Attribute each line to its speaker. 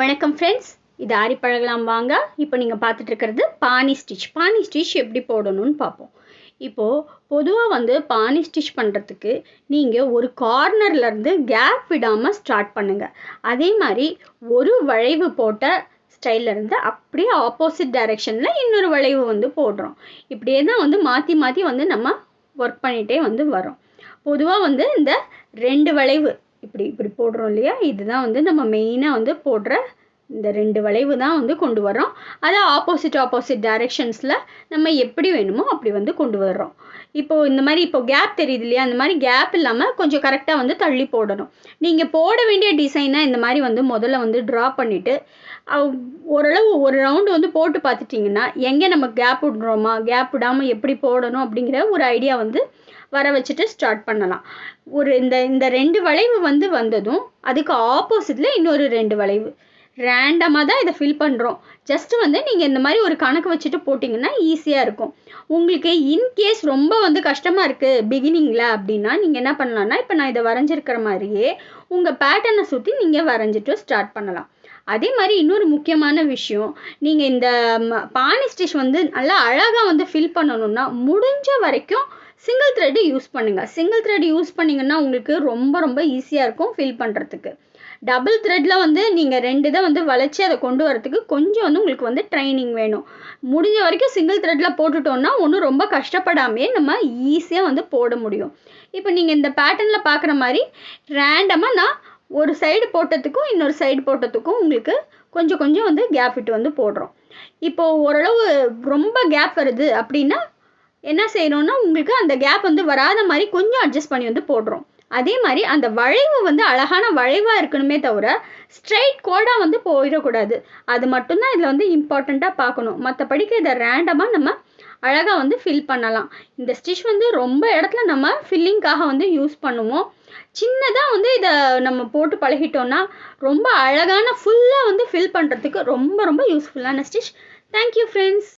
Speaker 1: வணக்கம் ஃப்ரெண்ட்ஸ் இது ஆரி பழகலாம் வாங்க. இப்போ நீங்கள் பார்த்துட்டு இருக்கிறது பானி ஸ்டிச் பானி ஸ்டிச் எப்படி போடணும்னு பார்ப்போம். இப்போது பொதுவாக வந்து பானி ஸ்டிச் பண்ணுறதுக்கு நீங்கள் ஒரு கார்னர்லேருந்து கேப் விடாமல் ஸ்டார்ட் பண்ணுங்கள் அதே மாதிரி ஒரு வளைவு போட்ட ஸ்டைல்லேருந்து அப்படியே ஆப்போசிட் டைரெக்ஷனில் இன்னொரு வளைவு வந்து போடுறோம். இப்படியே தான் வந்து மாற்றி மாற்றி வந்து நம்ம ஒர்க் பண்ணிகிட்டே வந்து வரோம் பொதுவாக வந்து இந்த ரெண்டு வளைவு இப்படி இப்படி போடுறோம் இல்லையா? இதுதான் வந்து நம்ம மெயினாக வந்து போடுற இந்த ரெண்டு வளைவு தான் வந்து கொண்டு வர்றோம். அதை ஆப்போசிட் ஆப்போசிட் டைரெக்ஷன்ஸில் நம்ம எப்படி வேணுமோ அப்படி வந்து கொண்டு வர்றோம். இப்போது இந்த மாதிரி இப்போ கேப் தெரியுது இல்லையா? அந்த மாதிரி கேப் இல்லாமல் கொஞ்சம் கரெக்டாக வந்து தள்ளி போடணும். நீங்கள் போட வேண்டிய டிசைனை இந்த மாதிரி வந்து முதல்ல வந்து ட்ரா பண்ணிவிட்டு ஓரளவு ஒரு ரவுண்டு வந்து போட்டு பார்த்துட்டிங்கன்னா எங்கே நம்ம கேப் விடுறோமா? கேப் விடாமல் எப்படி போடணும் அப்படிங்கிற ஒரு ஐடியா வந்து வர வச்சுட்டு ஸ்டார்ட் பண்ணலாம். ஒரு இந்த இந்த ரெண்டு வளைவு வந்து வந்ததும் அதுக்கு ஆப்போசிட்டில் இன்னொரு ரெண்டு வளைவு. ரேண்டமாக தான் இதை ஃபில் பண்ணுறோம் ஜஸ்ட்டு வந்து நீங்கள் இந்த மாதிரி ஒரு கணக்கு வச்சுட்டு போட்டிங்கன்னா ஈஸியாக இருக்கும். உங்களுக்கு இன்கேஸ் ரொம்ப வந்து கஷ்டமாக இருக்குது பிகினிங்கில் அப்படின்னா நீங்கள் என்ன பண்ணலான்னா இப்போ நான் இதை வரைஞ்சிருக்கிற மாதிரியே உங்கள் பேட்டர்னை சுற்றி நீங்கள் வரைஞ்சிட்டு ஸ்டார்ட் பண்ணலாம். அதே மாதிரி இன்னொரு முக்கியமான விஷயம் நீங்கள் இந்த பானி ஸ்டிச் வந்து நல்லா அழகாக வந்து ஃபில் பண்ணணும்னா முடிஞ்ச வரைக்கும் சிங்கிள் த்ரெட்டு யூஸ் பண்ணுங்கள் சிங்கிள் த்ரெட் யூஸ் பண்ணிங்கன்னா உங்களுக்கு ரொம்ப ரொம்ப ஈஸியாக இருக்கும் ஃபில் பண்ணுறதுக்கு டபுள் த்ரெட்டில் வந்து நீங்கள் ரெண்டு இதை வந்து வளைச்சி அதை கொண்டு வரதுக்கு கொஞ்சம் வந்து உங்களுக்கு வந்து ட்ரைனிங் வேணும். முடிஞ்ச வரைக்கும் சிங்கிள் த்ரெட்டில் போட்டுட்டோம்னா ஒன்றும் ரொம்ப கஷ்டப்படாமையே நம்ம ஈஸியாக வந்து போட முடியும். இப்போ நீங்கள் இந்த பேட்டர்னில் பார்க்குற மாதிரி ரேண்டமாக நான் ஒரு சைடு போட்டதுக்கும் இன்னொரு சைடு போட்டதுக்கும் உங்களுக்கு கொஞ்சம் கொஞ்சம் வந்து கேப் விட்டு வந்து போடுறோம். இப்போது ஓரளவு ரொம்ப கேப் வருது அப்படின்னா என்ன செய்யணும்னா உங்களுக்கு அந்த கேப் வந்து வராத மாதிரி கொஞ்சம் அட்ஜஸ்ட் பண்ணி வந்து போடுறோம். அதே மாதிரி அந்த வளைவு வந்து அழகான வளைவாக இருக்கணுமே தவிர ஸ்ட்ரைட் கோடாக வந்து போயிடக்கூடாது. அது மட்டும்தான் இதில் வந்து இம்பார்ட்டண்ட்டாக பார்க்கணும். மற்றபடிக்கு இதை ரேண்டமாக நம்ம அழகாக வந்து ஃபில் பண்ணலாம். இந்த ஸ்டிச் வந்து ரொம்ப இடத்துல நம்ம ஃபில்லிங்காக வந்து யூஸ் பண்ணுவோம். சின்னதாக வந்து இதை நம்ம போட்டு பழகிட்டோன்னா ரொம்ப அழகான ஃபுல்லாக வந்து ஃபில் பண்ணுறதுக்கு ரொம்ப ரொம்ப யூஸ்ஃபுல்லான ஸ்டிச் தேங்க்யூ ஃப்ரெண்ட்ஸ்